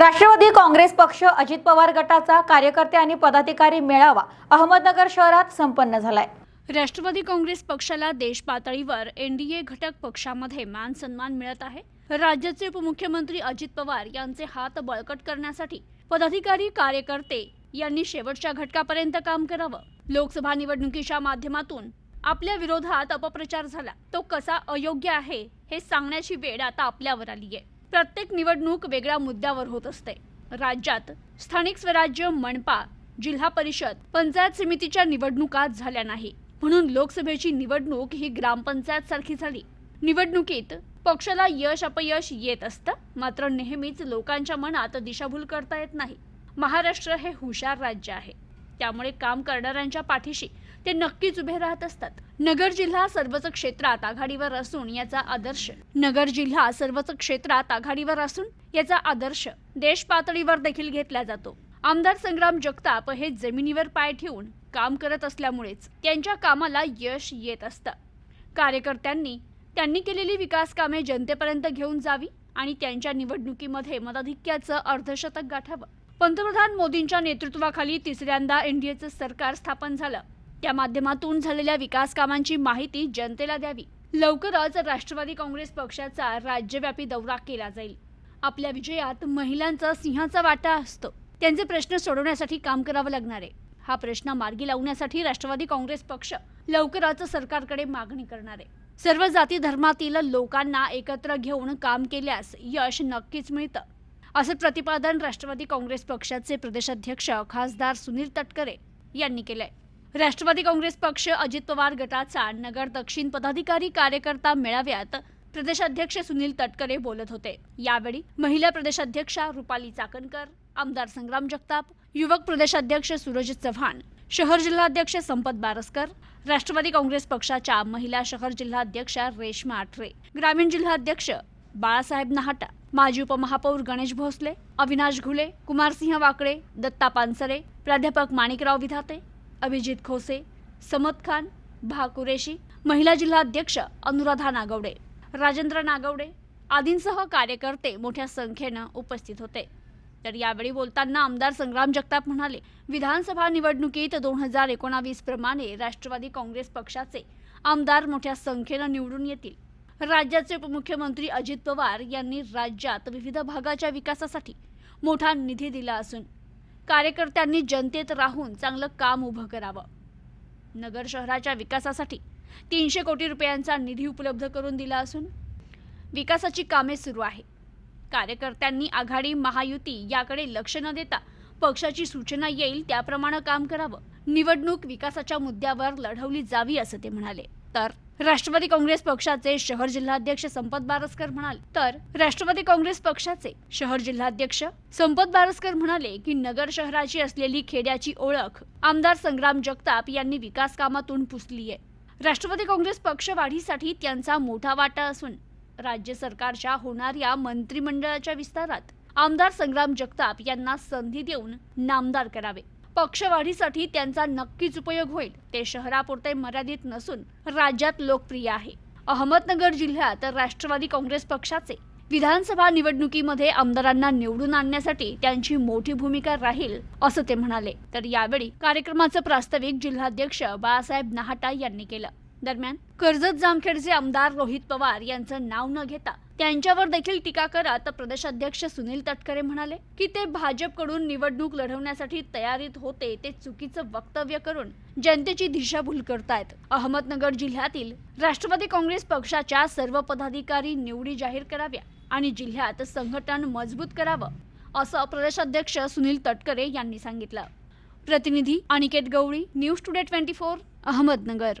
राष्ट्रवादी काँग्रेस पक्ष अजित पवार गटाचा कार्यकर्ते आणि पदाधिकारी मेळावा अहमदनगर शहरात संपन्न झालाय. राष्ट्रवादी काँग्रेस पक्षाला देश पातळीवर एनडीए घटक पक्षामध्ये मान सन्मान मिळत आहे. राज्याचे उपमुख्यमंत्री अजित पवार यांचे हात बळकट करण्यासाठी पदाधिकारी कार्यकर्ते यांनी शेवटच्या घटकापर्यंत काम करावं. लोकसभा निवडणुकीच्या माध्यमातून आपल्या विरोधात अपप्रचार झाला. तो कसा अयोग्य आहे हे सांगण्याची वेळ आता आपल्यावर आली आहे प्रत्येक निवडणूक वेगळ्या मुद्द्यावर होत असते. राज्यात स्थानिक स्वराज्य मनपा जिल्हा परिषद पंचायत समितीच्या निवडणुका झाल्या नाही. म्हणून लोकसभेची निवडणूक ही ग्रामपंचायत सारखी झाली. निवडणुकीत पक्षाला यश अपयश येत असतं मात्र नेहमीच लोकांच्या मनात दिशाभूल करता येत नाही. महाराष्ट्र हे हुशार राज्य आहे. त्यामुळे काम करणाऱ्यांच्या पाठीशी ते नक्कीच उभे राहत असतात. नगर जिल्हा सर्वच क्षेत्रात आघाडीवर असून याचा आदर्श. नगर जिल्हा सर्वच क्षेत्रात आघाडीवर असून याचा आदर्श. देश पातळीवर देखील घेतला जातो. आमदार संग्राम जगताप हे जमिनीवर पाय ठेवून काम करत असल्यामुळेच त्यांच्या कामाला यश येत असतं. कार्यकर्त्यांनी त्यांनी केलेली विकास कामे जनतेपर्यंत घेऊन जावी आणि त्यांच्या निवडणुकीमध्ये मताधिक्याचं अर्धशतक गाठावं. पंतप्रधान मोदींच्या नेतृत्वाखाली तिसऱ्यांदा एनडीएचं सरकार स्थापन झालं. त्या माध्यमातून झालेल्या विकास कामांची माहिती जनतेला द्यावी. लवकरच राष्ट्रवादी काँग्रेस पक्षाचा राज्यव्यापी दौरा केला जाईल. आपल्या विजयात महिलांचा सिंहाचा वाटा असतो. त्यांचे प्रश्न सोडवण्यासाठी काम करावं लागणार आहे. हा प्रश्न मार्गी लावण्यासाठी राष्ट्रवादी काँग्रेस पक्ष लवकरच सरकारकडे मागणी करणार आहे. सर्व जाती धर्मातील लोकांना एकत्र घेऊन काम केल्यास यश नक्कीच मिळतं. असं प्रतिपादन राष्ट्रवादी काँग्रेस पक्षाचे प्रदेशाध्यक्ष खासदार सुनील तटकरे यांनी केलंय. राष्ट्रवादी काँग्रेस पक्ष अजित पवार गटाचा नगर दक्षिण पदाधिकारी कार्यकर्ता मेळाव्यात प्रदेशाध्यक्ष सुनील तटकरे बोलत होते. यावेळी महिला प्रदेशाध्यक्षा रुपाली चाकणकर आमदार संग्राम जगताप युवक प्रदेशाध्यक्ष सूरज चव्हाण शहर जिल्हाध्यक्ष संपत बारसकर राष्ट्रवादी काँग्रेस पक्षाच्या महिला शहर जिल्हाध्यक्षा रेश्मा आठरे ग्रामीण जिल्हाध्यक्ष बाळासाहेब नहाटा माजी उपमहापौर गणेश भोसले अविनाश घुले कुमारसिंह वाकडे दत्ता पानसरे प्राध्यापक माणिकराव विधाते अभिजित खोसे समत खान भा कुरेशी महिला जिल्हाध्यक्ष अनुराधा नागवडे राजेंद्र नागवडे आदींसह कार्यकर्ते मोठ्या संख्येनं उपस्थित होते. तर यावेळी बोलताना आमदार संग्राम जगताप म्हणाले विधानसभा निवडणुकीत दोन हजार एकोणावीस प्रमाणे राष्ट्रवादी काँग्रेस पक्षाचे आमदार मोठ्या संख्येनं निवडून येतील. राज्याचे उपमुख्यमंत्री अजित पवार यांनी राज्यात विविध भागाच्या विकासासाठी मोठा निधी दिला असून कार्यकर्त्यांनी जनतेत राहून चांगलं काम उभं करावं. नगर शहराच्या विकासासाठी तीनशे कोटी रुपयांचा निधी उपलब्ध करून दिला असून विकासाची कामे सुरू आहे. कार्यकर्त्यांनी आघाडी महायुती याकडे लक्ष न देता पक्षाची सूचना येईल त्याप्रमाणे काम करावं. निवडणूक विकासाच्या मुद्द्यावर लढवली जावी असं ते म्हणाले. तर राष्ट्रवादी काँग्रेस पक्षाचे शहर जिल्हाध्यक्ष संपत बारसकर म्हणाले तर राष्ट्रवादी काँग्रेस पक्षाचे शहर जिल्हाध्यक्ष संपत बारसकर म्हणाले की नगर शहराची असलेली खेड्याची ओळख आमदार संग्राम जगताप यांनी विकास कामातून पुसली आहे. राष्ट्रवादी काँग्रेस पक्ष वाढीसाठी त्यांचा मोठा वाटा असून राज्य सरकारच्या होणाऱ्या मंत्रिमंडळाच्या विस्तारात आमदार संग्राम जगताप यांना संधी देऊन नामदार करावे. पक्षवाढीसाठी त्यांचा नक्कीच उपयोग होईल. ते शहरापुरते मर्यादित नसून राज्यात लोकप्रिय आहे. अहमदनगर जिल्ह्यात राष्ट्रवादी काँग्रेस पक्षाचे विधानसभा निवडणुकीमध्ये आमदारांना निवडून आणण्यासाठी त्यांची मोठी भूमिका राहील असं ते म्हणाले. तर यावेळी कार्यक्रमाचं प्रास्ताविक जिल्हाध्यक्ष बाळासाहेब नहाटा यांनी केलं. दरम्यान कर्जत जामखेडचे आमदार रोहित पवार यांचं नाव न घेता त्यांच्यावर देखील टीका करत प्रदेशाध्यक्ष सुनील तटकरे म्हणाले की ते भाजपकडून निवडणूक लढवण्यासाठी तयारीत होते ते चुकीचं वक्तव्य करून जनतेची दिशाभूल करतायत. अहमदनगर जिल्ह्यातील राष्ट्रवादी काँग्रेस पक्षाच्या सर्व पदाधिकारी निवडी जाहीर कराव्या आणि जिल्ह्यात संघटन मजबूत करावं असं प्रदेशाध्यक्ष सुनील तटकरे यांनी सांगितलं. प्रतिनिधी Aniket Gawali news today twenty four Ahmednagar.